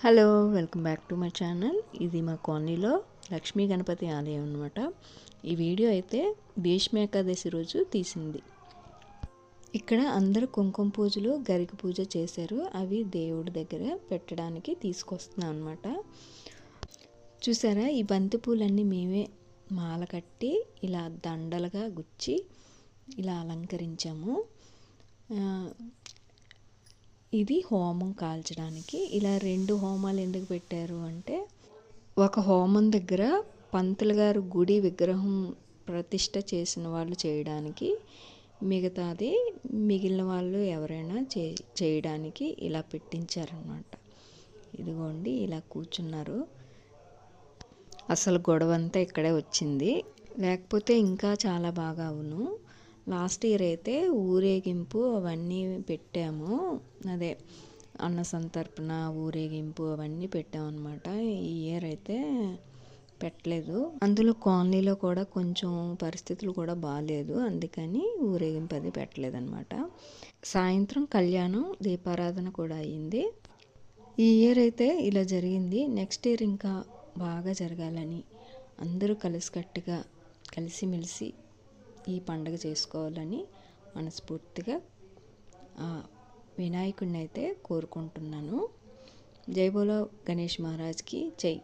Hello welcome back to my channel. ఇది మా కాలనీలో లక్ష్మీ గణపతి ఆలయం అనమాట ఈ వీడియో అయితే భీష్మ ఏకాదశి రోజు తీసింది. ఇక్కడ అందరూ కుంకుమ పూజలు గరిక పూజ చేశారు. అవి దేవుడి దగ్గర పెట్టడానికి తీసుకొస్తున్నాం అనమాట చూసారా ఈ బంతి పూలన్నీ మేమే మాల కట్టి ఇలా దండలుగా గుచ్చి ఇలా అలంకరించాము. ఇది హోమం కాల్చడానికి. ఇలా రెండు హోమాలు ఎందుకు పెట్టారు అంటే ఒక హోమం దగ్గర పంతులు గారు గుడి విగ్రహం ప్రతిష్ట చేసిన వాళ్ళు చేయడానికి మిగతాది మిగిలిన వాళ్ళు ఎవరైనా చే చేయడానికి ఇలా పెట్టించారనమాట ఇదిగోండి ఇలా కూర్చున్నారు. అసలు గొడవ అంతా ఇక్కడే వచ్చింది. లేకపోతే ఇంకా చాలా బాగా అవును. లాస్ట్ ఇయర్ అయితే ఊరేగింపు అవన్నీ పెట్టాము. అదే అన్న సంతర్పణ ఊరేగింపు అవన్నీ పెట్టామన్నమాట. ఈ ఇయర్ అయితే పెట్టలేదు. అందులో కాలనీలో కూడా కొంచెం పరిస్థితులు కూడా బాగాలేదు అందుకని ఊరేగింపు అది పెట్టలేదనమాట సాయంత్రం కళ్యాణం దీపారాధన కూడా అయ్యింది. ఈ ఇయర్ అయితే ఇలా జరిగింది. నెక్స్ట్ ఇయర్ ఇంకా బాగా జరగాలని అందరూ కలిసికట్టుగా కలిసిమెలిసి ఈ పండుగ చేసుకోవాలని మనస్ఫూర్తిగా ఆ వినాయకుడిని అయితే కోరుకుంటున్నాను. జై బోలో గణేష్ మహారాజ్కి జై.